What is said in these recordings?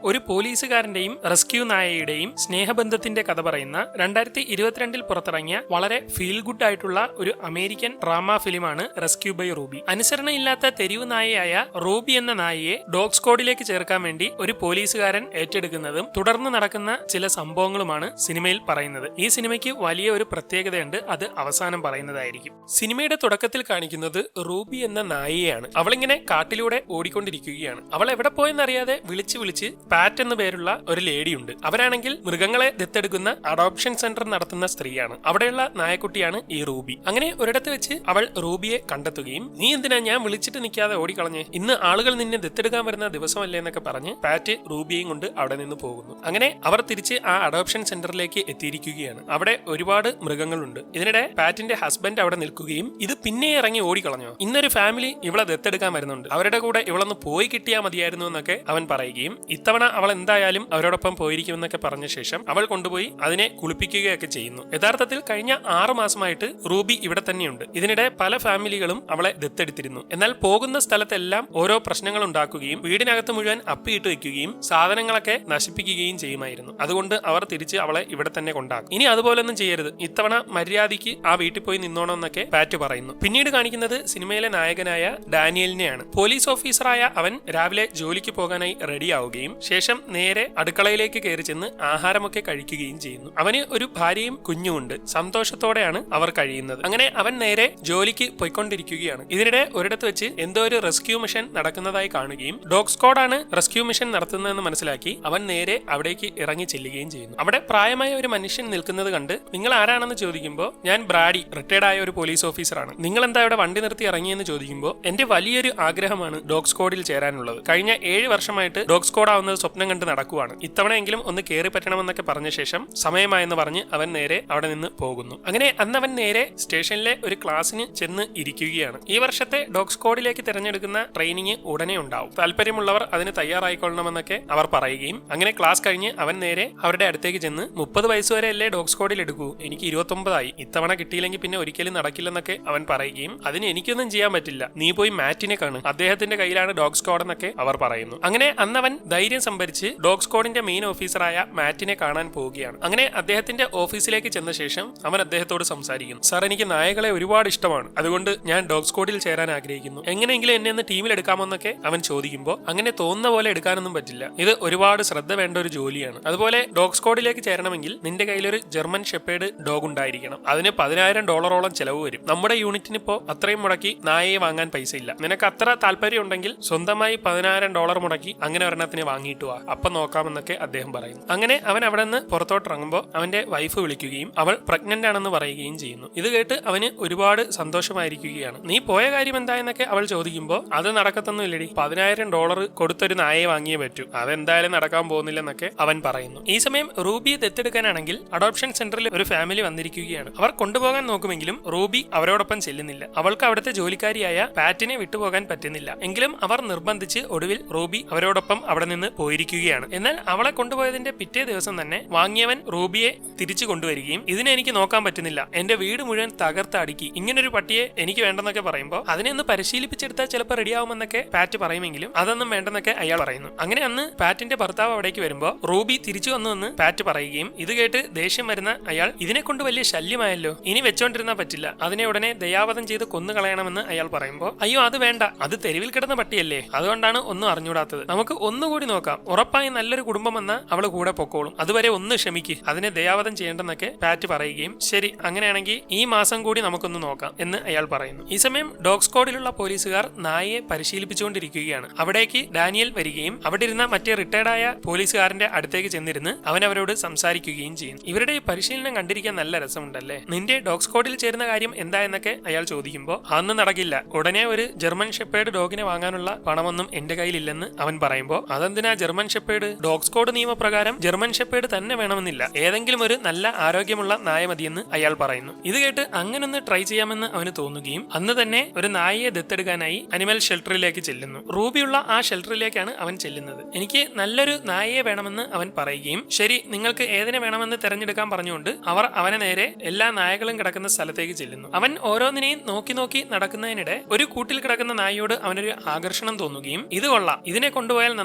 ഒരു പോലീസുകാരന്റെയും റെസ്ക്യൂ നായയുടെയും സ്നേഹബന്ധത്തിന്റെ കഥ പറയുന്ന രണ്ടായിരത്തി ഇരുപത്തിരണ്ടിൽ പുറത്തിറങ്ങിയ വളരെ ഫീൽ ഗുഡ് ആയിട്ടുള്ള ഒരു അമേരിക്കൻ ഡ്രാമ ഫിലിമാണ് റെസ്ക്യൂ ബൈ റൂബി. അനുസരണയില്ലാത്ത തെരുവ് നായയായ റൂബി എന്ന നായയെ ഡോഗ് സ്ക്വാഡിലേക്ക് ചേർക്കാൻ വേണ്ടി ഒരു പോലീസുകാരൻ ഏറ്റെടുക്കുന്നതും തുടർന്ന് നടക്കുന്ന ചില സംഭവങ്ങളുമാണ് സിനിമയിൽ പറയുന്നത്. ഈ സിനിമയ്ക്ക് വലിയ ഒരു പ്രത്യേകതയുണ്ട്. അത് അവസാനം പറയുന്നതായിരിക്കും. സിനിമയുടെ തുടക്കത്തിൽ കാണിക്കുന്നത് റൂബി എന്ന നായയാണ് അവളിങ്ങനെ കാട്ടിലൂടെ ഓടിക്കൊണ്ടിരിക്കുകയാണ്. അവൾ എവിടെ പോയെന്നറിയാതെ വിളിച്ച് വിളിച്ച് പാറ്റ് എന്ന പേരുള്ള ഒരു ലേഡിയുണ്ട്. അവരാണെങ്കിൽ മൃഗങ്ങളെ ദത്തെടുക്കുന്ന അഡോപ്ഷൻ സെന്റർ നടത്തുന്ന സ്ത്രീയാണ്. അവിടെയുള്ള നായക്കുട്ടിയാണ് ഈ റൂബി. അങ്ങനെ ഒരിടത്ത് വെച്ച് അവൾ റൂബിയെ കണ്ടെത്തുകയും നീ എന്തിനാ ഞാൻ വിളിച്ചിട്ട് നിൽക്കാതെ ഓടിക്കളഞ്ഞ്? ഇന്ന് ആളുകൾ നിന്നെ ദത്തെടുക്കാൻ വരുന്ന ദിവസമല്ലേ? എന്നൊക്കെ പറഞ്ഞ് പാറ്റ് റൂബിയെയും കൊണ്ട് അവിടെ നിന്ന് പോകുന്നു. അങ്ങനെ അവർ തിരിച്ച് ആ അഡോപ്ഷൻ സെന്ററിലേക്ക് എത്തിയിരിക്കുകയാണ്. അവിടെ ഒരുപാട് മൃഗങ്ങളുണ്ട്. ഇതിനിടെ പാറ്റിന്റെ ഹസ്ബൻഡ് അവിടെ നിൽക്കുകയും ഇത് പിന്നെ ഇറങ്ങി ഓടിക്കളഞ്ഞു? ഇന്നൊരു ഫാമിലി ഇവളെ ദത്തെടുക്കാൻ വരുന്നുണ്ട്. അവരുടെ കൂടെ ഇവളൊന്ന് പോയി കിട്ടിയാൽ മതിയായിരുന്നു എന്നൊക്കെ അവൻ പറയുകയും ഇത്തവണ അവൾ എന്തായാലും അവരോടൊപ്പം പോയിരിക്കുമെന്നൊക്കെ പറഞ്ഞ ശേഷം അവൾ കൊണ്ടുപോയി അതിനെ കുളിപ്പിക്കുകയൊക്കെ ചെയ്യുന്നു. യഥാർത്ഥത്തിൽ കഴിഞ്ഞ ആറു മാസമായിട്ട് റൂബി ഇവിടെ തന്നെയുണ്ട്. ഇതിനിടെ പല ഫാമിലികളും അവളെ ദത്തെടുത്തിരുന്നു. എന്നാൽ പോകുന്ന സ്ഥലത്തെല്ലാം ഓരോ പ്രശ്നങ്ങൾ ഉണ്ടാക്കുകയും വീടിനകത്ത് മുഴുവൻ അപ്പിയിട്ട് വെക്കുകയും സാധനങ്ങളൊക്കെ നശിപ്പിക്കുകയും ചെയ്യുമായിരുന്നു. അതുകൊണ്ട് അവർ തിരിച്ച് അവളെ ഇവിടെ തന്നെ കൊണ്ടാക്കും. ഇനി അതുപോലൊന്നും ചെയ്യരുത്. ഇത്തവണ മര്യാദയ്ക്ക് ആ വീട്ടിൽ പോയി നിന്നോണം എന്നൊക്കെ പാറ്റ് പറയുന്നു. പിന്നീട് കാണിക്കുന്നത് സിനിമയിലെ നായകനായ ഡാനിയലിനെയാണ്. പോലീസ് ഓഫീസറായ അവൻ രാവിലെ ജോലിക്ക് പോകാനായി റെഡിയാവുകയും ശേഷം നേരെ അടുക്കളയിലേക്ക് കയറി ചെന്ന് ആഹാരമൊക്കെ കഴിക്കുകയും ചെയ്യുന്നു. അവന് ഒരു ഭാര്യയും കുഞ്ഞുമുണ്ട്. സന്തോഷത്തോടെയാണ് അവർ കഴിയുന്നത്. അങ്ങനെ അവൻ നേരെ ജോലിക്ക് പോയിക്കൊണ്ടിരിക്കുകയാണ്. ഇതിനിടെ ഒരിടത്ത് വെച്ച് എന്തോ ഒരു റെസ്ക്യൂ മിഷൻ നടക്കുന്നതായി കാണുകയും ഡോഗ് സ്ക്വാഡാണ് റെസ്ക്യൂ മിഷൻ നടത്തുന്നതെന്ന് മനസ്സിലാക്കി അവൻ നേരെ അവിടേക്ക് ഇറങ്ങി ചെല്ലുകയും ചെയ്യുന്നു. അവിടെ പ്രായമായ ഒരു മനുഷ്യൻ നിൽക്കുന്നത് കണ്ട് നിങ്ങൾ ആരാണെന്ന് ചോദിക്കുമ്പോൾ ഞാൻ ബ്രാഡി റിട്ടയർഡ് ആയ ഒരു പോലീസ് ഓഫീസറാണ്. നിങ്ങൾ എന്താ ഇവിടെ വണ്ടി നിർത്തി ഇറങ്ങിയെന്ന് ചോദിക്കുമ്പോൾ എന്റെ വലിയൊരു ആഗ്രഹമാണ് ഡോഗ് സ്ക്വാഡിൽ ചേരാനുള്ളത്. കഴിഞ്ഞ ഏഴ് വർഷമായിട്ട് ഡോഗ് സ്ക്വാഡ് സ്വപ്നം കണ്ട് നടക്കുവാണ്. ഇത്തവണയെങ്കിലും ഒന്ന് കയറി പറ്റണമെന്നൊക്കെ പറഞ്ഞ ശേഷം സമയമായെന്ന് പറഞ്ഞ് അവൻ നേരെ അവിടെ നിന്ന് പോകുന്നു. അങ്ങനെ അന്ന് അവൻ നേരെ സ്റ്റേഷനിലെ ഒരു ക്ലാസ്സിന് ചെന്ന് ഇരിക്കുകയാണ്. ഈ വർഷത്തെ ഡോഗ് സ്ക്വാഡിലേക്ക് തിരഞ്ഞെടുക്കുന്ന ട്രെയിനിങ് ഉടനെ ഉണ്ടാവും. താല്പര്യമുള്ളവർ അതിന് തയ്യാറായിക്കൊള്ളണമെന്നൊക്കെ അവർ പറയുകയും അങ്ങനെ ക്ലാസ് കഴിഞ്ഞ് അവൻ നേരെ അവരുടെ അടുത്തേക്ക് ചെന്ന് മുപ്പത് വയസ്സ് വരെ അല്ലേ ഡോഗ് സ്ക്വാഡിൽ എടുക്കൂ? എനിക്ക് ഇരുപത്തൊമ്പതായി. ഇത്തവണ കിട്ടിയില്ലെങ്കിൽ പിന്നെ ഒരിക്കലും നടക്കില്ലെന്നൊക്കെ അവൻ പറയുകയും അതിന് എനിക്കൊന്നും ചെയ്യാൻ പറ്റില്ല. നീ പോയി മാറ്റിനെ കാണും. അദ്ദേഹത്തിന്റെ കയ്യിലാണ് ഡോഗ് സ്ക്വാഡ് എന്നൊക്കെ അവർ പറയുന്നു. അങ്ങനെ അന്നവൻ അവൻ ധൈര്യം സംഭരിച്ച് ഡോഗ് സ്ക്വാഡിന്റെ മെയിൻ ഓഫീസറായ മാറ്റിനെ കാണാൻ പോവുകയാണ്. അങ്ങനെ അദ്ദേഹത്തിന്റെ ഓഫീസിലേക്ക് ചെന്ന ശേഷം അവൻ അദ്ദേഹത്തോട് സംസാരിക്കുന്നു. സാർ എനിക്ക് നായകളെ ഒരുപാട് ഇഷ്ടമാണ്. അതുകൊണ്ട് ഞാൻ ഡോഗ് സ്ക്വാഡിൽ ചേരാൻ ആഗ്രഹിക്കുന്നു. എങ്ങനെയെങ്കിലും എന്നെ ഒന്ന് ടീമിൽ എടുക്കാമെന്നൊക്കെ അവൻ ചോദിക്കുമ്പോൾ അങ്ങനെ തോന്നുന്ന പോലെ എടുക്കാനൊന്നും പറ്റില്ല. ഇത് ഒരുപാട് ശ്രദ്ധ വേണ്ട ഒരു ജോലിയാണ്. അതുപോലെ ഡോഗ് സ്ക്വാഡിലേക്ക് ചേരണമെങ്കിൽ നിന്റെ കയ്യിലൊരു ജർമ്മൻ ഷെപ്പേഡ് ഡോഗ് ഉണ്ടായിരിക്കണം. അതിന് പതിനായിരം ഡോളറോളം ചെലവ് വരും. നമ്മുടെ യൂണിറ്റിന് ഇപ്പോൾ അത്രയും മുടക്കി നായയെ വാങ്ങാൻ പൈസ ഇല്ല നിനക്ക് അത്ര താല്പര്യം ഉണ്ടെങ്കിൽ സ്വന്തമായി പതിനായിരം ഡോളർ മുടക്കി അങ്ങനെ ഒരെണ്ണത്തിന് വാങ്ങിയിട്ട് വാ അപ്പൊ നോക്കാമെന്നൊക്കെ അദ്ദേഹം പറയുന്നു. അങ്ങനെ അവൻ അവിടെ നിന്ന് പുറത്തോട്ട് ഇറങ്ങുമ്പോൾ അവന്റെ വൈഫ് വിളിക്കുകയും അവൾ പ്രഗ്നന്റ് ആണെന്ന് പറയുകയും ചെയ്യുന്നു. ഇത് കേട്ട് അവന് ഒരുപാട് സന്തോഷമായിരിക്കുകയാണ്. നീ പോയ കാര്യം എന്തായെന്നൊക്കെ അവൾ ചോദിക്കുമ്പോൾ അത് നടക്കത്തൊന്നും ഇല്ലടി. പതിനായിരം ഡോളർ കൊടുത്തൊരു നായയെ വാങ്ങിയേ പറ്റൂ. അതെന്തായാലും നടക്കാൻ പോകുന്നില്ലെന്നൊക്കെ അവൻ പറയുന്നു. ഈ സമയം റൂബിയെ ദത്തെടുക്കാനാണെങ്കിൽ അഡോപ്ഷൻ സെന്ററിൽ ഒരു ഫാമിലി വന്നിരിക്കുകയാണ്. അവർ കൊണ്ടുപോകാൻ നോക്കുമെങ്കിലും റൂബി അവരോടൊപ്പം ചെല്ലുന്നില്ല. അവൾക്ക് അവിടുത്തെ ജോലിക്കാരിയായ പാറ്റിനെ വിട്ടുപോകാൻ പറ്റുന്നില്ല. എങ്കിലും അവർ നിർബന്ധിച്ച് ഒടുവിൽ റൂബി അവരോടൊപ്പം അവിടെ നിന്ന് പോയിരിക്കുകയാണ്. എന്നാൽ അവളെ കൊണ്ടുപോയതിന്റെ പിറ്റേ ദിവസം തന്നെ വാങ്ങിയവൻ റൂബിയെ തിരിച്ചു കൊണ്ടുവരികയും ഇതിനെ എനിക്ക് നോക്കാൻ പറ്റുന്നില്ല. എന്റെ വീട് മുഴുവൻ തകർത്ത് അടുക്കി. ഇങ്ങനൊരു പട്ടിയെ എനിക്ക് വേണ്ടെന്നൊക്കെ പറയുമ്പോൾ അതിനെ ഒന്ന് പരിശീലിപ്പിച്ചെടുത്താൽ ചിലപ്പോൾ റെഡിയാവുമെന്നൊക്കെ പാറ്റ് പറയുമെങ്കിലും അതൊന്നും വേണ്ടെന്നൊക്കെ അയാൾ പറയുന്നു. അങ്ങനെ അന്ന് പാറ്റിന്റെ ഭർത്താവ് അവിടേക്ക് വരുമ്പോൾ റൂബി തിരിച്ചു വന്നു എന്ന് പാറ്റ് പറയുകയും ഇത് കേട്ട് ദേഷ്യം വരുന്ന അയാൾ ഇതിനെ കൊണ്ട് വലിയ ശല്യമായല്ലോ. ഇനി വെച്ചോണ്ടിരുന്നാ പറ്റില്ല. അതിനെ ഉടനെ ദയാവധം ചെയ്ത് കൊന്നു കളയണമെന്ന് അയാൾ പറയുമ്പോൾ അയ്യോ അത് വേണ്ട. അത് തെരുവിൽ കിടന്ന പട്ടിയല്ലേ. അതുകൊണ്ടാണ് ഒന്നും അറിഞ്ഞൂടാത്തത് നമുക്ക് ഒന്നുകൂടി നോക്കാം. ഉറപ്പായി നല്ലൊരു കുടുംബം വന്ന അവൾ കൂടെ പൊക്കോളും. അതുവരെ ഒന്ന് ക്ഷമിക്ക്. അതിനെ ദയാവധം ചെയ്യേണ്ടെന്നൊക്കെ പാറ്റ് പറയുകയും ശരി അങ്ങനെയാണെങ്കിൽ ഈ മാസം കൂടി നമുക്കൊന്ന് നോക്കാം എന്ന് അയാൾ പറയുന്നു. ഈ സമയം ഡോഗ് സ്ക്വാഡിലുള്ള പോലീസുകാർ നായയെ പരിശീലിപ്പിച്ചുകൊണ്ടിരിക്കുകയാണ്. അവിടേക്ക് ഡാനിയൽ വരികയും അവിടെ ഇരുന്ന മറ്റേ റിട്ടയർഡായ പോലീസുകാരന്റെ അടുത്തേക്ക് ചെന്നിരുന്ന് അവൻ അവരോട് സംസാരിക്കുകയും ചെയ്യുന്നു. ഇവരുടെ ഈ പരിശീലനം കണ്ടിരിക്കാൻ നല്ല രസമുണ്ടല്ലേ? നിന്റെ ഡോഗ് സ്ക്വാഡിൽ ചേരുന്ന കാര്യം എന്താ? എന്നൊക്കെ അയാൾ ചോദിക്കുമ്പോൾ അതൊന്നും നടക്കില്ല. ഉടനെ ഒരു ജർമ്മൻ ഷെപ്പേർഡ് ഡോഗിനെ വാങ്ങാനുള്ള പണമൊന്നും എന്റെ കയ്യിലില്ലെന്ന് അവൻ പറയുമ്പോൾ അതെന്തിനാ ജർമ്മൻ ഷെപ്പേഡ് ഡോഗ്സ് കോഡ് നിയമപ്രകാരം ജർമ്മൻ ഷെപ്പേഡ് തന്നെ വേണമെന്നില്ല. ഏതെങ്കിലും ഒരു നല്ല ആരോഗ്യമുള്ള നായ മതിയെന്ന് അയാൾ പറയുന്നു. ഇത് കേട്ട് അങ്ങനൊന്ന് ട്രൈ ചെയ്യാമെന്ന് അവന് തോന്നുകയും അന്ന് തന്നെ ഒരു നായയെ ദത്തെടുക്കാനായി അനിമൽ ഷെൽട്ടറിലേക്ക് ചെല്ലുന്നു. റൂബിയുള്ള ആ ഷെൽട്ടറിലേക്കാണ് അവൻ ചെല്ലുന്നത്. എനിക്ക് നല്ലൊരു നായയെ വേണമെന്ന് അവൻ പറയുകയും ശരി നിങ്ങൾക്ക് ഏതിനെ വേണമെന്ന് തെരഞ്ഞെടുക്കാൻ പറഞ്ഞുകൊണ്ട് അവർ അവനെ നേരെ എല്ലാ നായകളും കിടക്കുന്ന സ്ഥലത്തേക്ക് ചെല്ലുന്നു. അവൻ ഓരോന്നിനെയും നോക്കി നോക്കി നടക്കുന്നതിനിടെ ഒരു കൂട്ടിൽ കിടക്കുന്ന നായയോട് അവനൊരു ആകർഷണം തോന്നുകയും ഇത് കൊള്ളാം. ഇതിനെ കൊണ്ടുപോയാൽ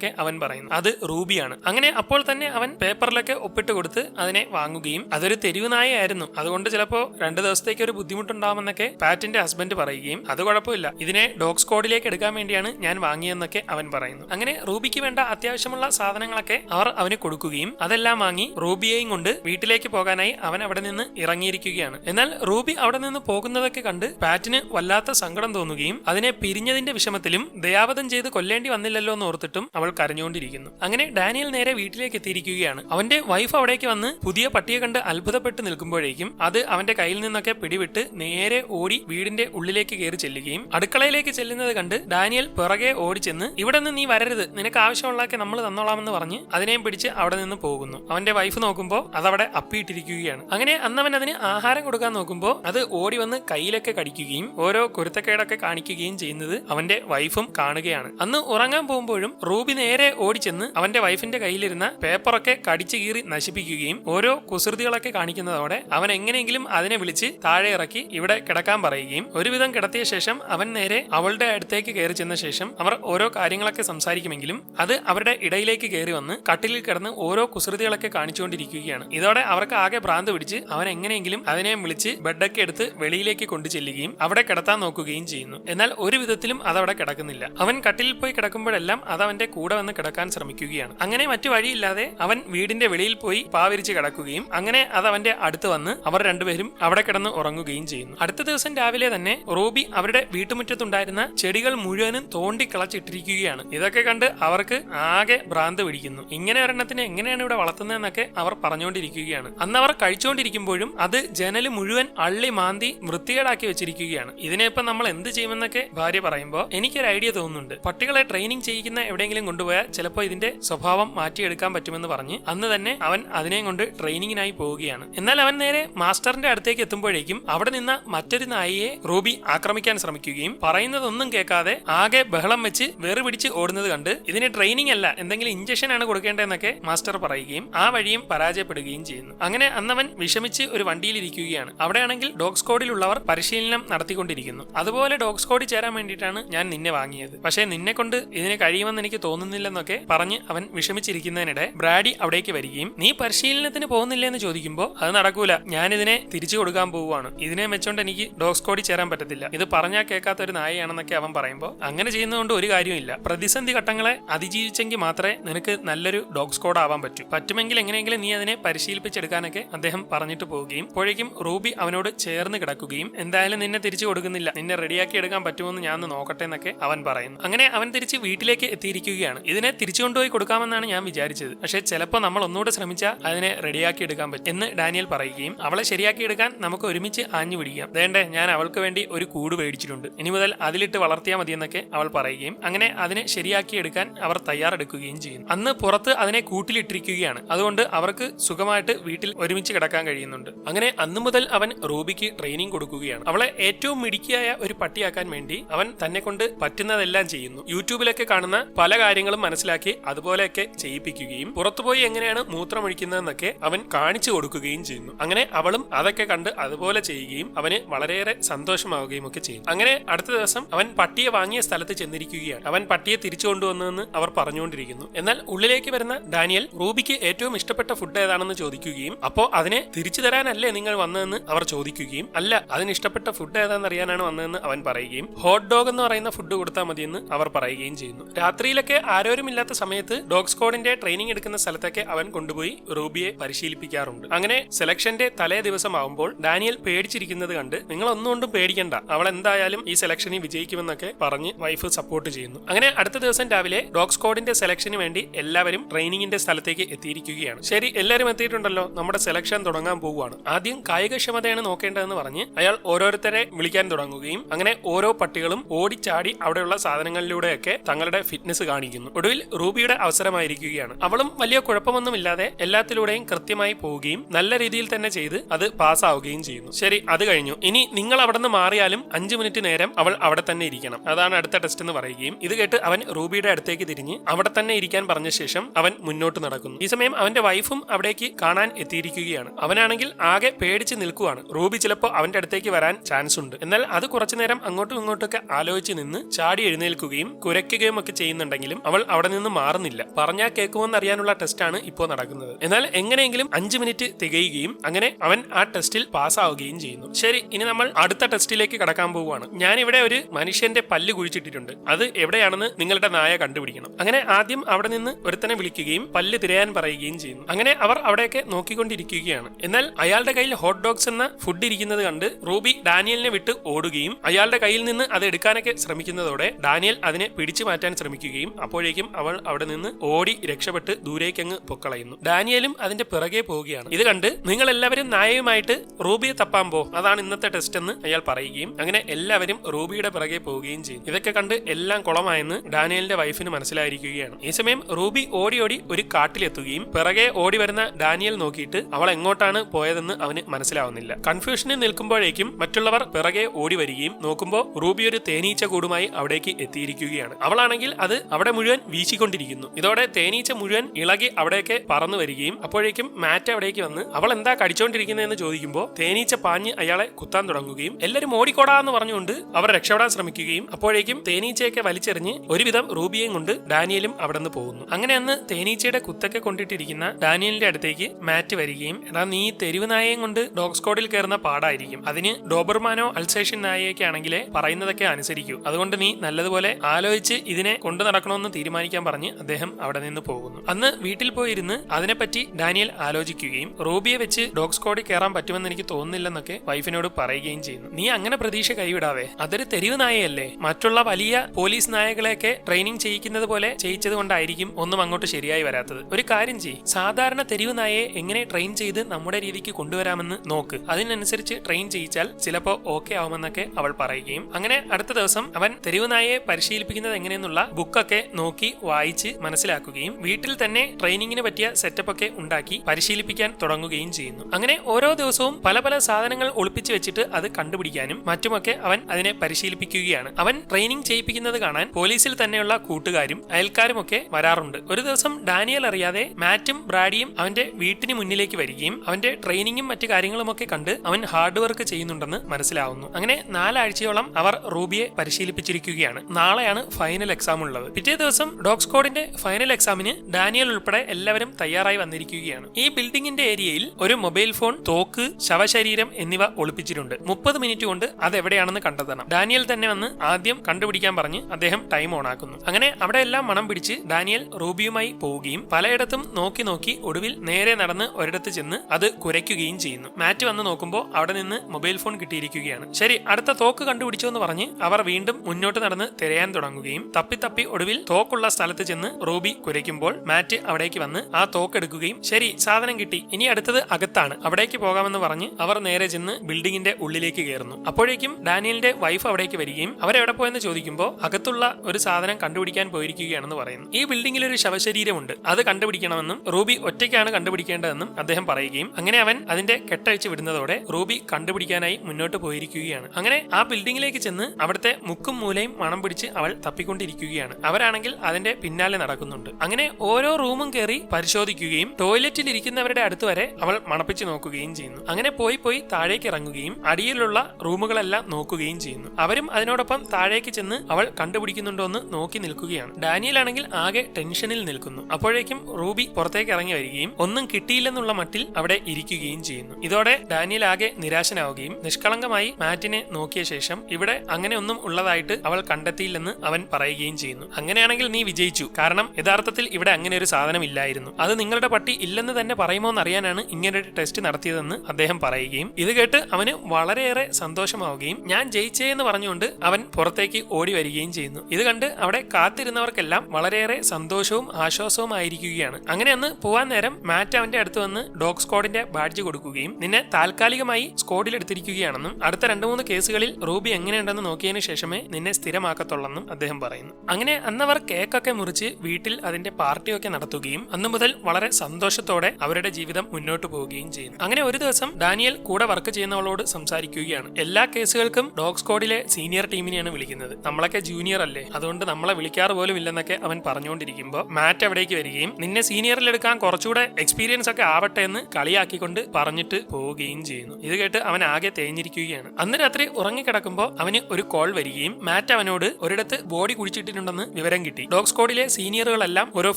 നന്നായിരിക്കുമെന്നൊക്കെ അവൻ പറയുന്നു. അത് റൂബിയാണ്. അങ്ങനെ അപ്പോൾ തന്നെ അവൻ പേപ്പറിലൊക്കെ ഒപ്പിട്ട് കൊടുത്ത് അതിനെ വാങ്ങുകയും അതൊരു തെരുവ് നായയായിരുന്നു. അതുകൊണ്ട് ചിലപ്പോ രണ്ട് ദിവസത്തേക്ക് ഒരു ബുദ്ധിമുട്ടുണ്ടാവുമെന്നൊക്കെ പാറ്റിന്റെ ഹസ്ബൻഡ് പറയുകയും അത് കുഴപ്പമില്ല. ഇതിനെ ഡോഗ് സ്ക്വാഡിലേക്ക് എടുക്കാൻ വേണ്ടിയാണ് ഞാൻ വാങ്ങിയെന്നൊക്കെ അവൻ പറയുന്നു. അങ്ങനെ റൂബിക്ക് വേണ്ട അത്യാവശ്യമുള്ള സാധനങ്ങളൊക്കെ അവർ അവന് കൊടുക്കുകയും അതെല്ലാം വാങ്ങി റൂബിയെയും കൊണ്ട് വീട്ടിലേക്ക് പോകാനായി അവൻ അവിടെ നിന്ന് ഇറങ്ങിയിരിക്കുകയാണ്. എന്നാൽ റൂബി അവിടെ നിന്ന് പോകുന്നതൊക്കെ കണ്ട് പാറ്റിന് വല്ലാത്ത സങ്കടം തോന്നുകയും അതിനെ പിരിഞ്ഞതിന്റെ വിഷമത്തിലും ദയാവധം ചെയ്ത് കൊല്ലേണ്ടി വന്നില്ലല്ലോ എന്ന് ഓർത്തിട്ടും അവൾ കരഞ്ഞുകൊണ്ടിരിക്കുന്നു. അങ്ങനെ ഡാനിയൽ നേരെ വീട്ടിലേക്ക് എത്തിയിരിക്കുകയാണ്. അവന്റെ വൈഫ് അവിടേക്ക് വന്ന് പുതിയ പട്ടിയെ കണ്ട് അത്ഭുതപ്പെട്ട് നിൽക്കുമ്പോഴേക്കും അത് അവന്റെ കയ്യിൽ നിന്നൊക്കെ പിടിവിട്ട് നേരെ ഓടി വീടിന്റെ ഉള്ളിലേക്ക് കയറി ചെല്ലുകയും അടുക്കളയിലേക്ക് ചെല്ലുന്നത് കണ്ട് ഡാനിയൽ പിറകെ ഓടിച്ചെന്ന് ചെന്ന് ഇവിടെ നിന്ന് നീ വരരുത്. നിനക്ക് ആവശ്യമുള്ളതൊക്കെ നമ്മൾ തന്നോളാമെന്ന് പറഞ്ഞ് അതിനെയും പിടിച്ച് അവിടെ നിന്ന് പോകുന്നു അവന്റെ വൈഫ് നോക്കുമ്പോൾ അതവിടെ അപ്പിയിട്ടിരിക്കുകയാണ്. അങ്ങനെ അന്നവൻ അതിന് ആഹാരം കൊടുക്കാൻ നോക്കുമ്പോൾ അത് ഓടി വന്ന് കയ്യിലൊക്കെ കടിക്കുകയും ഓരോ കുരുത്തക്കേടൊക്കെ കാണിക്കുകയും ചെയ്യുന്നത് അവന്റെ വൈഫും കാണുകയാണ്. അന്ന് ഉറങ്ങാൻ പോകുമ്പോഴും റൂബി നേരെ ഓടിച്ചെന്ന് അവന്റെ വൈഫിന്റെ കയ്യിലിരുന്ന പേപ്പറൊക്കെ കടിച്ചു കീറി നശിപ്പിക്കുകയും ഓരോ കുസൃതികളൊക്കെ കാണിക്കുന്നതോടെ അവൻ എങ്ങനെയെങ്കിലും അതിനെ വിളിച്ച് താഴെ ഇറക്കി ഇവിടെ കിടക്കാൻ പറയുകയും ഒരുവിധം കിടത്തിയ ശേഷം അവൻ നേരെ അവളുടെ അടുത്തേക്ക് കയറി ചെന്ന ശേഷം അവർ ഓരോ കാര്യങ്ങളൊക്കെ സംസാരിക്കുമെങ്കിലും അത് അവരുടെ ഇടയിലേക്ക് കയറി വന്ന് കട്ടിലിൽ കിടന്ന് ഓരോ കുസൃതികളൊക്കെ കാണിച്ചുകൊണ്ടിരിക്കുകയാണ്. ഇതോടെ അവർക്ക് ആകെ ഭ്രാന്ത് പിടിച്ച് അവൻ എങ്ങനെയെങ്കിലും അതിനെ വിളിച്ച് ബെഡൊക്കെ എടുത്ത് വെളിയിലേക്ക് കൊണ്ടു ചെല്ലുകയും അവിടെ കിടത്താൻ നോക്കുകയും ചെയ്യുന്നു. എന്നാൽ ഒരു വിധത്തിലും അതവിടെ കിടക്കുന്നില്ല. അവൻ കട്ടിലിൽ പോയി കിടക്കുമ്പോഴെല്ലാം അത് അവന്റെ കൂടെ വന്ന് കിടക്കാൻ ശ്രമിക്കുകയാണ്. അങ്ങനെ മറ്റു വഴിയില്ലാതെ അവൻ വീടിന്റെ വെളിയിൽ പോയി പാവിരിച്ച് കിടക്കുകയും അങ്ങനെ അത് അവന്റെ അടുത്ത് വന്ന് അവർ രണ്ടുപേരും അവിടെ കിടന്ന് ഉറങ്ങുകയും ചെയ്യുന്നു. അടുത്ത ദിവസം രാവിലെ തന്നെ റോബി അവരുടെ വീട്ടുമുറ്റത്തുണ്ടായിരുന്ന ചെടികൾ മുഴുവനും തോണ്ടി കളച്ചിട്ടിരിക്കുകയാണ് ഇതൊക്കെ കണ്ട് അവർക്ക് ആകെ ഭ്രാന്ത് പിടിക്കുന്നു. ഇങ്ങനെ ഒരെണ്ണത്തിനെ എങ്ങനെയാണ് ഇവിടെ വളർത്തുന്നതെന്നൊക്കെ അവർ പറഞ്ഞുകൊണ്ടിരിക്കുകയാണ്. അന്ന് അവർ കഴിച്ചുകൊണ്ടിരിക്കുമ്പോഴും അത് ജനൽ മുഴുവൻ അള്ളി മാന്തി വൃത്തികേടാക്കി വെച്ചിരിക്കുകയാണ്. ഇതിനെ ഇപ്പം നമ്മൾ എന്ത് ചെയ്യുമെന്നൊക്കെ ഭാര്യ പറയുമ്പോൾ എനിക്കൊരു ഐഡിയ തോന്നുന്നുണ്ട്. പട്ടികളെ ട്രെയിനിങ് ചെയ്യിക്കുന്ന എവിടെയെങ്കിലും കൊണ്ടുപോയാൽ ചിലപ്പോൾ ഇതിന്റെ സ്വഭാവം മാറ്റിയെടുക്കാൻ പറ്റുമെന്ന് പറഞ്ഞ് അന്ന് തന്നെ അവൻ അതിനെയും കൊണ്ട് ട്രെയിനിങ്ങിനായി പോവുകയാണ്. എന്നാൽ അവൻ നേരെ മാസ്റ്ററിന്റെ അടുത്തേക്ക് എത്തുമ്പോഴേക്കും അവിടെ നിന്ന മറ്റൊരു നായിയെ റൂബി ആക്രമിക്കാൻ ശ്രമിക്കുകയും പറയുന്നതൊന്നും കേൾക്കാതെ ആകെ ബഹളം വെച്ച് വേറെ പിടിച്ച് ഓടുന്നത് കണ്ട് ഇതിന് ട്രെയിനിങ് അല്ല എന്തെങ്കിലും ഇഞ്ചക്ഷൻ ആണ് കൊടുക്കേണ്ടതെന്നൊക്കെ മാസ്റ്റർ പറയുകയും ആ വഴിയും പരാജയപ്പെടുകയും ചെയ്യുന്നു. അങ്ങനെ അന്നവൻ വിഷമിച്ച് ഒരു വണ്ടിയിൽ ഇരിക്കുകയാണ്. അവിടെയാണെങ്കിൽ ഡോഗ് സ്കോഡിലുള്ളവർ പരിശീലനം നടത്തിക്കൊണ്ടിരിക്കുന്നു. അതുപോലെ ഡോഗ് സ്കോഡിൽ ചേരാൻ വേണ്ടിയിട്ടാണ് ഞാൻ നിന്നെ വാങ്ങിയത്. പക്ഷേ നിന്നെ കൊണ്ട് ഇതിന് കഴിയുമെന്ന് എനിക്ക് തോന്നുന്നില്ലെന്നൊക്കെ പറഞ്ഞ് അവൻ വിഷമിച്ചിരിക്കുന്നതിനിടെ ബ്രാഡി അവിടേക്ക് വരികയും നീ പരിശീലനത്തിന് പോകുന്നില്ലെന്ന് ചോദിക്കുമ്പോൾ അത് നടക്കൂല. ഞാനിതിനെ തിരിച്ചു കൊടുക്കാൻ പോവുകയാണ് ഇതിനെ വെച്ചോണ്ട് എനിക്ക് ഡോഗ് സ്ക്വാഡിൽ ചേരാൻ പറ്റത്തില്ല. ഇത് പറഞ്ഞാൽ കേൾക്കാത്ത ഒരു നായയാണെന്നൊക്കെ അവൻ പറയുമ്പോൾ അങ്ങനെ ചെയ്യുന്നതുകൊണ്ട് ഒരു കാര്യമില്ല പ്രതിസന്ധി ഘട്ടങ്ങളെ അതിജീവിച്ചെങ്കിൽ മാത്രമേ നിനക്ക് നല്ലൊരു ഡോഗ് സ്ക്വാഡ് ആവാൻ പറ്റൂ. പറ്റുമെങ്കിൽ എങ്ങനെയെങ്കിലും നീ അതിനെ പരിശീലിപ്പിച്ചെടുക്കാനൊക്കെ അദ്ദേഹം പറഞ്ഞിട്ട് പോവുകയും അപ്പോഴേക്കും റൂബി അവനോട് ചേർന്ന് കിടക്കുകയും എന്തായാലും നിന്നെ തിരിച്ചു കൊടുക്കുന്നില്ല. നിന്നെ റെഡിയാക്കി എടുക്കാൻ പറ്റുമെന്ന് ഞാൻ നോക്കട്ടെ എന്നൊക്കെ അവൻ പറയുന്നു. അങ്ങനെ അവൻ തിരിച്ച് വീട്ടിലേക്ക് എത്തിയിരിക്കുകയാണ്. ഇതിനെ തിരിച്ചു കൊണ്ടുപോയി കൊടുക്കാമെന്നാണ് ഞാൻ വിചാരിച്ചത്. പക്ഷേ ചിലപ്പോൾ നമ്മൾ ഒന്നുകൂടെ ശ്രമിച്ചാൽ അതിനെ റെഡിയാക്കി എടുക്കാൻ പറ്റും എന്ന് ഡാനിയൽ പറയുകയും അവളെ ശരിയാക്കി എടുക്കാൻ നമുക്ക് ഒരുമിച്ച് ആഞ്ഞു പിടിക്കാം. വേണ്ടേ ഞാൻ അവൾക്ക് വേണ്ടി ഒരു കൂട് മേടിച്ചിട്ടുണ്ട്. ഇനി മുതൽ അതിലിട്ട് വളർത്തിയാൽ മതി എന്നൊക്കെ അവൾ പറയുകയും അങ്ങനെ അതിനെ ശരിയാക്കി എടുക്കാൻ അവർ തയ്യാറെടുക്കുകയും ചെയ്യുന്നു. അന്ന് പുറത്ത് അതിനെ കൂട്ടിലിട്ടിരിക്കുകയാണ്. അതുകൊണ്ട് അവർക്ക് സുഖമായിട്ട് വീട്ടിൽ ഒരുമിച്ച് കിടക്കാൻ കഴിയുന്നുണ്ട്. അങ്ങനെ അന്ന് മുതൽ അവൻ റൂബിക്ക് ട്രെയിനിങ് കൊടുക്കുകയാണ്. അവളെ ഏറ്റവും മിടുക്കിയായ ഒരു പട്ടിയാക്കാൻ വേണ്ടി അവൻ തന്നെ കൊണ്ട് പറ്റുന്നതെല്ലാം ചെയ്യുന്നു. യൂട്യൂബിലൊക്കെ കാണുന്ന പല കാര്യങ്ങളും മനസ്സിലാക്കി അതുപോലെയൊക്കെ ചെയ്യിപ്പിക്കുകയും പുറത്തുപോയി എങ്ങനെയാണ് മൂത്രമൊഴിക്കുന്നതെന്നൊക്കെ അവൻ കാണിച്ചു കൊടുക്കുകയും ചെയ്യുന്നു. അങ്ങനെ അവളും അതൊക്കെ കണ്ട് അതുപോലെ ചെയ്യുകയും അവന് വളരെയേറെ സന്തോഷമാവുകയും ഒക്കെ ചെയ്യും. അങ്ങനെ അടുത്ത ദിവസം അവൻ പട്ടിയെ വാങ്ങിയ സ്ഥലത്ത് ചെന്നിരിക്കുകയാണ്. അവൻ പട്ടിയെ തിരിച്ചു കൊണ്ടുവന്നതെന്ന് അവർ പറഞ്ഞുകൊണ്ടിരിക്കുന്നു. എന്നാൽ ഉള്ളിലേക്ക് വരുന്ന ഡാനിയൽ റൂബിക്ക് ഏറ്റവും ഇഷ്ടപ്പെട്ട ഫുഡ് ഏതാണെന്ന് ചോദിക്കുകയും അപ്പോ അതിനെ തിരിച്ചു തരാനല്ലേ നിങ്ങൾ വന്നതെന്ന് അവർ ചോദിക്കുകയും അല്ല അതിന് ഇഷ്ടപ്പെട്ട ഫുഡ് ഏതാണെന്ന് അറിയാനാണ് വന്നതെന്ന് അവൻ പറയുകയും ഹോട്ട് ഡോഗ് എന്ന് പറയുന്ന ഫുഡ് കൊടുത്താൽ മതിയെന്ന് അവർ പറയുകയും ചെയ്യുന്നു. രാത്രിയിലൊക്കെ ആരോരുമില്ലാത്ത സമയത്ത് ഡോഗ് സ്ക്വാഡിന്റെ ട്രെയിനിങ് എടുക്കുന്ന സ്ഥലത്തൊക്കെ അവൻ കൊണ്ടുപോയി റൂബിയെ പരിശീലിപ്പിക്കാറുണ്ട്. അങ്ങനെ സെലക്ഷന്റെ തലേ ദിവസമാവുമ്പോൾ ഡാനിയൽ പേടിച്ചിരിക്കുന്നത് കണ്ട് നിങ്ങൾ ഒന്നുകൊണ്ടും പേടിക്കണ്ട. അവൾ എന്തായാലും ഈ സെലക്ഷനിൽ വിജയിക്കുമെന്നൊക്കെ പറഞ്ഞ് വൈഫ് സപ്പോർട്ട് ചെയ്യുന്നു. അങ്ങനെ അടുത്ത ദിവസം രാവിലെ ഡോഗ് സ്ക്വാഡിന്റെ സെലക്ഷന് വേണ്ടി എല്ലാവരും ട്രെയിനിങ്ങിന്റെ സ്ഥലത്തേക്ക് എത്തിയിരിക്കുകയാണ്. ശരി എല്ലാവരും എത്തിയിട്ടുണ്ടല്ലോ. നമ്മുടെ സെലക്ഷൻ തുടങ്ങാൻ പോവുകയാണ്. ആദ്യം കായികക്ഷമതയാണ് നോക്കേണ്ടതെന്ന് പറഞ്ഞ് അയാൾ ഓരോരുത്തരെ വിളിക്കാൻ തുടങ്ങുകയും അങ്ങനെ ഓരോ പട്ടികളും ഓടിച്ചാടി അവിടെയുള്ള സാധനങ്ങളിലൂടെയൊക്കെ തങ്ങളുടെ ഫിറ്റ്നസ് കാണിക്കുന്നു. ഒടുവിൽ റൂബിയുടെ അവസരമായിരിക്കുകയാണ്. അവളും വലിയ കുഴപ്പമൊന്നുമില്ലാതെ എല്ലാത്തിലൂടെയും കൃത്യമായി പോവുകയും നല്ല രീതിയിൽ തന്നെ ചെയ്ത് അത് പാസ്സാവുകയും ചെയ്യുന്നു. ശരി അത് കഴിഞ്ഞു. ഇനി നിങ്ങൾ അവിടെ നിന്ന് മാറിയാലും അഞ്ചു മിനിറ്റ് നേരം അവൾ അവിടെ തന്നെ ഇരിക്കണം. അതാണ് അടുത്ത ടെസ്റ്റ് എന്ന് പറയുകയും ഇത് കേട്ട് അവൻ റൂബിയുടെ അടുത്തേക്ക് തിരിഞ്ഞ് അവിടെ തന്നെ ഇരിക്കാൻ പറഞ്ഞ ശേഷം അവൻ മുന്നോട്ട് നടക്കുന്നു. ഈ സമയം അവന്റെ വൈഫും അവിടേക്ക് കാണാൻ എത്തിയിരിക്കുകയാണ്. അവനാണെങ്കിൽ ആകെ പേടിച്ച് നിൽക്കുവാണ്. റൂബി ചിലപ്പോൾ അവന്റെ അടുത്തേക്ക് വരാൻ ചാൻസ് ഉണ്ട്. എന്നാൽ അത് കുറച്ചു നേരം അങ്ങോട്ടും ഇങ്ങോട്ടൊക്കെ ആലോചിച്ച് നിന്ന് ചാടി എഴുന്നേൽക്കുകയും കുരയ്ക്കുകയും ഒക്കെ ചെയ്യുന്നുണ്ടെങ്കിലും അവൾ അവിടെ നിന്ന് മാറുന്നില്ല. പറഞ്ഞാൽ കേൾക്കുമെന്ന് അറിയാനുള്ള ടെസ്റ്റാണ് ഇപ്പോൾ നടക്കുന്നത്. എന്നാൽ എങ്ങനെയെങ്കിലും അഞ്ച് മിനിറ്റ് തികയുകയും അങ്ങനെ അവൻ ആ ടെസ്റ്റിൽ പാസ്സാവുകയും ചെയ്യുന്നു. ശരി ഇനി നമ്മൾ അടുത്ത ടെസ്റ്റിലേക്ക് കടക്കാൻ പോവുകയാണ്. ഞാൻ ഇവിടെ ഒരു മനുഷ്യന്റെ പല്ല് കുഴിച്ചിട്ടിട്ടുണ്ട്. അത് എവിടെയാണെന്ന് നിങ്ങളുടെ നായ കണ്ടുപിടിക്കണം. അങ്ങനെ ആദ്യം അവിടെ നിന്ന് ഒരുത്തനെ വിളിക്കുകയും പല്ല് തിരയാൻ പറയുകയും ചെയ്യുന്നു. അങ്ങനെ അവർ അവിടെയൊക്കെ നോക്കിക്കൊണ്ടിരിക്കുകയാണ്. എന്നാൽ അയാളുടെ കയ്യിൽ ഹോട്ട് ഡോഗ്സ് എന്ന ഫുഡ് ഇരിക്കുന്നത് കണ്ട് റൂബി ഡാനിയലിനെ വിട്ട് ഓടുകയും അയാളുടെ കയ്യിൽ നിന്ന് അത് എടുക്കാനൊക്കെ ശ്രമിക്കുന്നതോടെ ഡാനിയൽ അതിനെ പിടിച്ചു മാറ്റാൻ ശ്രമിക്കുകയും അപ്പോഴേക്കും അവൾ അവിടെ നിന്ന് ഓടി രക്ഷപ്പെട്ട് ദൂരേക്കങ്ങ് പൊക്കളയുന്നു. ഡാനിയലും അതിന്റെ പിറകെ പോവുകയാണ്. ഇത് കണ്ട് നിങ്ങൾ എല്ലാവരും നായയുമായിട്ട് റൂബിയെ തപ്പാൻ പോ. അതാണ് ഇന്നത്തെ ടെസ്റ്റ് എന്ന് അയാൾ പറയുകയും അങ്ങനെ എല്ലാവരും റൂബിയുടെ പിറകെ പോവുകയും ചെയ്യും ഇതൊക്കെ കണ്ട് എല്ലാം കുളമായെന്ന് ഡാനിയലിന്റെ വൈഫിന് മനസ്സിലായിരിക്കുകയാണ്. ഈ സമയം റൂബി ഓടി ഓടി ഒരു കാട്ടിലെത്തുകയും പിറകെ ഓടി വരുന്ന ഡാനിയൽ നോക്കിയിട്ട് അവൾ എങ്ങോട്ടാണ് പോയതെന്ന് അവന് മനസ്സിലാവുന്നില്ല. കൺഫ്യൂഷനിൽ നിൽക്കുമ്പോഴേക്കും മറ്റുള്ളവർ പിറകെ ഓടി വരികയും നോക്കുമ്പോൾ റൂബി ഒരു തേനീച്ച കൂടുമായി അവിടേക്ക് എത്തിയിരിക്കുകയാണ്. അവളാണെങ്കിൽ അത് അവിടെ മുഴുവൻ വീശിക്കൊണ്ടിരിക്കുന്നു. ഇതോടെ തേനീച്ച മുഴുവൻ ഇളകി അവിടേക്ക് പറന്നു വരികയും അപ്പോഴേക്കും മാറ്റ് അവിടേക്ക് വന്ന് അവൾ എന്താ കടിച്ചോണ്ടിരിക്കുന്നതെന്ന് ചോദിക്കുമ്പോൾ തേനീച്ച പാഞ്ഞ് അയാളെ കുത്താൻ തുടങ്ങുകയും എല്ലാവരും ഓടിക്കോടാ എന്ന് പറഞ്ഞുകൊണ്ട് അവർ രക്ഷപ്പെടാൻ ശ്രമിക്കുകയും അപ്പോഴേക്കും തേനീച്ചയൊക്കെ വലിച്ചെറിഞ്ഞ് ഒരുവിധം റൂബിയെയും കൊണ്ട് ഡാനിയലും അവിടെ നിന്ന് പോകുന്നു. അങ്ങനെ അന്ന് തേനീച്ചയുടെ കുത്തൊക്കെ കൊണ്ടിട്ടിരിക്കുന്ന ഡാനിയലിന്റെ അടുത്തേക്ക് മാറ്റ് വരികയും എടാ നീ തെരുവ് നായയും കൊണ്ട് ഡോഗ് സ്ക്വാഡിൽ കയറുന്ന പാടായിരിക്കും. അതിന് ഡോബർമാനോ അൽസേഷൻ നായയൊക്കെ ആണെങ്കിലേ പറയുന്നതൊക്കെ അനുസരിക്കൂ. അതുകൊണ്ട് നീ നല്ലതുപോലെ ആലോചിച്ച് ഇതിനെ കൊണ്ടു നടക്കണമെന്ന് തീരുമാനിക്കാൻ പറഞ്ഞ് അദ്ദേഹം അവിടെ നിന്ന് പോകുന്നു. അന്ന് വീട്ടിൽ പോയിരുന്ന് അതിനെപ്പറ്റി ഡാനിയൽ ആലോചിക്കുകയും റോബിയെ വെച്ച് ഡോഗ് സ്ക്വാഡിൽ കയറാൻ പറ്റുമെന്ന് എനിക്ക് തോന്നുന്നില്ലെന്നൊക്കെ വൈഫിനോട് പറയുകയും ചെയ്യുന്നു. നീ അങ്ങനെ പ്രതീക്ഷ കൈവിടാവേ അതൊരു തെരുവ് നായയല്ലേ? മറ്റുള്ള വലിയ പോലീസ് നായകളെയൊക്കെ ട്രെയിനിങ് ചെയ്യിക്കുന്നത് പോലെ ചെയ്യിച്ചത് കൊണ്ടായിരിക്കും ഒന്നും അങ്ങോട്ട് ശരിയായി വരാത്തത്. ഒരു കാര്യം ചെയ് സാധാരണ തെരുവ് നായയെ എങ്ങനെ ട്രെയിൻ ചെയ്ത് നമ്മുടെ രീതിക്ക് കൊണ്ടുവരാമെന്ന് നോക്ക്. അതിനനുസരിച്ച് ട്രെയിൻ ചെയ്യിച്ചാൽ ചിലപ്പോ ഓക്കെ ആവുമെന്നൊക്കെ അവൾ പറയുകയും അങ്ങനെ അടുത്ത ദിവസം അവൻ തെരുവ് നായയെ പരിശീലിപ്പിക്കുന്നത് എങ്ങനെയെന്നുള്ള ബുക്കൊക്കെ നോക്കി വായിച്ച് മനസ്സിലാക്കുകയും വീട്ടിൽ തന്നെ ട്രെയിനിങ്ങിന് പറ്റിയ സെറ്റപ്പ് ഒക്കെ ഉണ്ടാക്കി പരിശീലിപ്പിക്കാൻ തുടങ്ങുകയും ചെയ്യുന്നു. അങ്ങനെ ഓരോ ദിവസവും പല പല സാധനങ്ങൾ ഒളിപ്പിച്ചു വെച്ചിട്ട് അത് കണ്ടുപിടിക്കാനും മറ്റുമൊക്കെ അവൻ അതിനെ പരിശീലിപ്പിക്കുകയാണ്. അവൻ ട്രെയിനിങ് ചെയ്യിപ്പിക്കുന്നത് കാണാൻ പോലീസിൽ തന്നെയുള്ള കൂട്ടുകാരും അയൽക്കാരും ഒക്കെ വരാറുണ്ട്. ഒരു ദിവസം ഡാനിയൽ അറിയാതെ മാറ്റും ബ്രാഡിയും അവന്റെ വീട്ടിന് മുന്നിലേക്ക് വരികയും അവന്റെ ട്രെയിനിങ്ങും മറ്റു കാര്യങ്ങളും ഒക്കെ കണ്ട് അവൻ ഹാർഡ് വർക്ക് ചെയ്യുന്നുണ്ടെന്ന് മനസ്സിലാവുന്നു. അങ്ങനെ നാലാഴ്ചയോളം അവർ റൂബിയെ പരിശീലിപ്പിച്ചിരിക്കുകയാണ്. നാളെയാണ് ഫൈനൽ എക്സാം ഉള്ളത് പിറ്റേ ഡോഗ് സ്ക്വാഡിന്റെ ഫൈനൽ എക്സാമിന് ഡാനിയൽ ഉൾപ്പെടെ എല്ലാവരും തയ്യാറായി വന്നിരിക്കുകയാണ്. ഈ ബിൽഡിംഗിന്റെ ഏരിയയിൽ ഒരു മൊബൈൽ ഫോൺ തോക്ക് ശവശരീരം എന്നിവ ഒളിപ്പിച്ചിട്ടുണ്ട്. മുപ്പത് മിനിറ്റ് കൊണ്ട് അത് എവിടെയാണെന്ന് കണ്ടെത്തണം. ഡാനിയൽ തന്നെ വന്ന് ആദ്യം കണ്ടുപിടിക്കാൻ പറഞ്ഞ് അദ്ദേഹം ടൈം ഓൺ ആക്കുന്നു. അങ്ങനെ അവിടെ എല്ലാം മണം പിടിച്ച് ഡാനിയൽ റൂബിയുമായി പോവുകയും പലയിടത്തും നോക്കി നോക്കി ഒടുവിൽ നേരെ നടന്ന് ഒരിടത്ത് ചെന്ന് അത് കുരയ്ക്കുകയും ചെയ്യുന്നു. മാറ്റ് വന്ന് നോക്കുമ്പോൾ അവിടെ നിന്ന് മൊബൈൽ ഫോൺ കിട്ടിയിരിക്കുകയാണ്. ശരി അടുത്ത തോക്ക് കണ്ടുപിടിച്ചു എന്ന് പറഞ്ഞ് അവർ വീണ്ടും മുന്നോട്ട് നടന്ന് തിരയാൻ തുടങ്ങുകയും തപ്പി തപ്പി ഒടുവിൽ തോക്കുള്ള സ്ഥലത്ത് ചെന്ന് റൂബി കുരയ്ക്കുമ്പോൾ മാറ്റ് അവിടേക്ക് വന്ന് ആ തോക്ക് എടുക്കുകയും ശരി സാധനം കിട്ടി ഇനി അടുത്തത് അകത്താണ് അവിടേക്ക് പോകാമെന്ന് പറഞ്ഞ് അവർ നേരെ ചെന്ന് ബിൽഡിംഗിന്റെ ഉള്ളിലേക്ക് കയറുന്നു. അപ്പോഴേക്കും ഡാനിയലിന്റെ വൈഫ് അവിടേക്ക് വരികയും അവരെവിടെ പോയെന്ന് ചോദിക്കുമ്പോൾ അകത്തുള്ള ഒരു സാധനം കണ്ടുപിടിക്കാൻ പോയിരിക്കുകയാണെന്ന് പറയുന്നു. ഈ ബിൽഡിംഗിൽ ഒരു ശവശരീരമുണ്ട് അത് കണ്ടുപിടിക്കണമെന്നും റൂബി ഒറ്റയ്ക്കാണ് കണ്ടുപിടിക്കേണ്ടതെന്നും അദ്ദേഹം പറയുകയും അങ്ങനെ അവൻ അതിന്റെ കെട്ടഴിച്ച് വിടുന്നതോടെ റൂബി കണ്ടുപിടിക്കാനായി മുന്നോട്ട് പോയിരിക്കുകയാണ്. അങ്ങനെ ആ ബിൽഡിംഗിലേക്ക് ചെന്ന് അവിടുത്തെ മുക്കും മൂലയും മണം പിടിച്ച് അവൾ തപ്പിക്കൊണ്ടിരിക്കുകയാണ്. അവരാണെങ്കിൽ അതിന്റെ പിന്നാലെ നടക്കുന്നുണ്ട്. അങ്ങനെ ഓരോ റൂമും കയറി പരിശോധിക്കുകയും ടോയ്ലറ്റിൽ ഇരിക്കുന്നവരുടെ അടുത്ത് വരെ അവൾ മണപ്പിച്ചു നോക്കുകയും ചെയ്യുന്നു. അങ്ങനെ പോയി പോയി താഴേക്ക് ഇറങ്ങുകയും അടിയിലുള്ള റൂമുകളെല്ലാം നോക്കുകയും ചെയ്യുന്നു. അവരും അതിനോടൊപ്പം താഴേക്ക് ചെന്ന് അവൾ കണ്ടുപിടിക്കുന്നുണ്ടോ എന്ന് നോക്കി നിൽക്കുകയാണ്. ഡാനിയൽ ആണെങ്കിൽ ആകെ ടെൻഷനിൽ നിൽക്കുന്നു. അപ്പോഴേക്കും റൂബി പുറത്തേക്ക് ഇറങ്ങി വരികയും ഒന്നും കിട്ടിയില്ലെന്നുള്ള മട്ടിൽ അവിടെ ഇരിക്കുകയും ചെയ്യുന്നു. ഇതോടെ ഡാനിയൽ ആകെ നിരാശനാവുകയും നിഷ്കളങ്കമായി മാറ്റിനെ നോക്കിയ ശേഷം ഇവിടെ അങ്ങനെ ഒന്നും ഉള്ളതായിട്ട് അവൾ കണ്ടെത്തിയില്ലെന്ന് അവൻ പറയുകയും ചെയ്യുന്നു. അങ്ങനെയാണെങ്കിൽ നീ വിജയിച്ചു. കാരണം യഥാർത്ഥത്തിൽ ഇവിടെ അങ്ങനെ ഒരു സാധനം ഇല്ലായിരുന്നു അത് നിങ്ങളുടെ പട്ടി ഇല്ലെന്ന് തന്നെ പറയുമോ എന്നറിയാനാണ് ഇങ്ങനെ ഒരു ടെസ്റ്റ് നടത്തിയതെന്ന് അദ്ദേഹം പറയുകയും ഇത് കേട്ട് അവന് വളരെയേറെ സന്തോഷമാവുകയും ഞാൻ ജയിച്ചേ എന്ന് പറഞ്ഞുകൊണ്ട് അവൻ പുറത്തേക്ക് ഓടി വരികയും ചെയ്യുന്നു. ഇത് കണ്ട് അവിടെ കാത്തിരുന്നവർക്കെല്ലാം വളരെയേറെ സന്തോഷവും ആശ്വാസവും ആയിരിക്കുകയാണ്. അങ്ങനെ അന്ന് പോവാൻ നേരം മാറ്റ് അവന്റെ അടുത്ത് വന്ന് ഡോഗ് സ്ക്വാഡിന്റെ ബാഡ്ജ് കൊടുക്കുകയും നിന്നെ താൽക്കാലികമായി സ്ക്വാഡിൽ എടുത്തിരിക്കുകയാണെന്നും അടുത്ത രണ്ടു മൂന്ന് കേസുകളിൽ റൂബി എങ്ങനെയുണ്ടെന്ന് നോക്കിയതിനു ശേഷമേ നിന്നെ സ്ഥിരമാക്കത്തുള്ളെന്നും അദ്ദേഹം പറയുന്നു. അങ്ങനെ അന്നവർ കേക്കൊക്കെ മുറിച്ച് വീട്ടിൽ അതിന്റെ പാർട്ടിയൊക്കെ നടത്തുകയും അന്നു മുതൽ വളരെ സന്തോഷത്തോടെ അവരുടെ ജീവിതം മുന്നോട്ട് പോവുകയും ചെയ്യുന്നു. അങ്ങനെ ഒരു ദിവസം ഡാനിയൽ കൂടെ വർക്ക് ചെയ്യുന്നവളോട് സംസാരിക്കുകയാണ്. എല്ലാ കേസുകൾക്കും ഡോഗ് സ്ക്വാഡിലെ സീനിയർ ടീമിനെയാണ് വിളിക്കുന്നത്. നമ്മളൊക്കെ ജൂനിയർ അല്ലേ? അതുകൊണ്ട് നമ്മളെ വിളിക്കാറ് പോലും ഇല്ലെന്നൊക്കെ അവൻ പറഞ്ഞുകൊണ്ടിരിക്കുമ്പോൾ മാറ്റ് അവിടേക്ക് വരികയും നിന്നെ സീനിയറിൽ എടുക്കാൻ കുറച്ചുകൂടെ എക്സ്പീരിയൻസ് ഒക്കെ ആവട്ടെ എന്ന് കളിയാക്കിക്കൊണ്ട് പറഞ്ഞിട്ട് പോവുകയും ചെയ്യുന്നു. ഇത് കേട്ട് അവൻ ആകെ തേഞ്ഞിരിക്കുകയാണ്. അന്ന് രാത്രി ഉറങ്ങിക്കിടക്കുമ്പോൾ അവന് ഒരു കോൾ വരികയും മാറ്റ് അവനോട് ഒരിടത്ത് ബോഡി കുഴിച്ചിട്ടിട്ടുണ്ടെന്ന് വിവരം കിട്ടി. കിട്ടി ഡോഗ് സ്ക്വാഡിലെ സീനിയറുകളെല്ലാം ഓരോ